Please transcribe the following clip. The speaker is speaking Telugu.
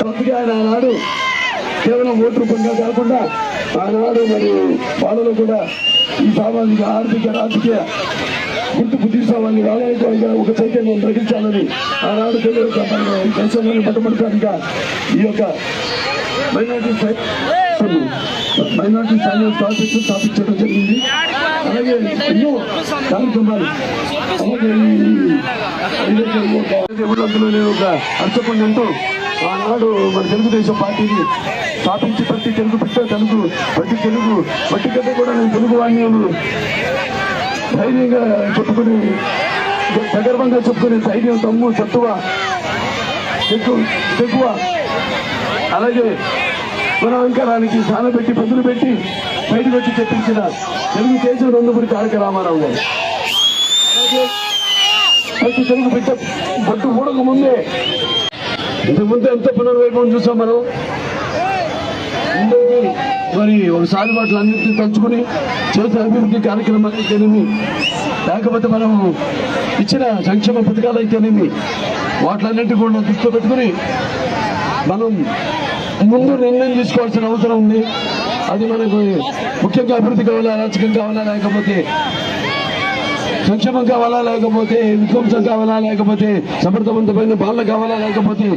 అందుకే ఆనాడు కేవలం ఓటు రూపంగా కాకుండా ఆనాడు మరి వాళ్ళలో కూడా ఈ సామాజిక ఆర్థిక రాజకీయ గుర్తింపు తీసుకోవాలని రాజకీయంగా ఒక చైతన్యం ప్రకటించాలని ఆనాడు తెలుగు దేశంలోని మొట్టమొదటిసారిగా ఈ యొక్క మైనార్టీ మైనార్టీ ఫైనాన్స్ కార్పొరేషన్ స్థాపించడం జరిగింది. అలాగే ఎన్నో కార్యక్రమాలు అలాగే ఈ- ఒక అర్థపుణ్యంతో ఆనాడు మన తెలుగుదేశం పార్టీని స్థాపించి ప్రతి తెలుగు బిడ్డ తెలుగు ప్రతి తెలుగు ప్రతి గడ్డ కూడా నేను తెలుగు వాడిని ధైర్యంగా చెప్పుకుని సగర్వంగా చెప్పుకునే ధైర్యం తమ్ము సత్తువ ఎక్కువ అలాగే మన అహంకారానికి స్నానం పెట్టి పదులు పెట్టి బయటకు వచ్చి చెప్పించిన తెలుగుదేశం దేశం తారక రామారావు గారు. ప్రతి తెలుగు బిడ్డ పట్టు ఊడక ముందే ఇంతకుముందు ఎంత పునర్వైభవం చూసాం మనం? మరి ఒకసారి వాటిని అన్నింటినీ తలుచుకుని చేసే అభివృద్ధి కార్యక్రమాలు అయితేనేమి లేకపోతే మనం ఇచ్చిన సంక్షేమ పథకాలు అయితేనేమి వాటిలన్నింటినీ కూడా దృష్టిలో పెట్టుకుని మనం ముందు నిర్ణయం తీసుకోవాల్సిన అవసరం ఉంది. అది మనకు ముఖ్యంగా అభివృద్ధి కావాలా అరాచకం కావాలా లేకపోతే సంక్షేమం కావాలా లేకపోతే విధ్వంసం కావాలా లేకపోతే సమర్థవంతమైన పాలన కావాలా లేకపోతే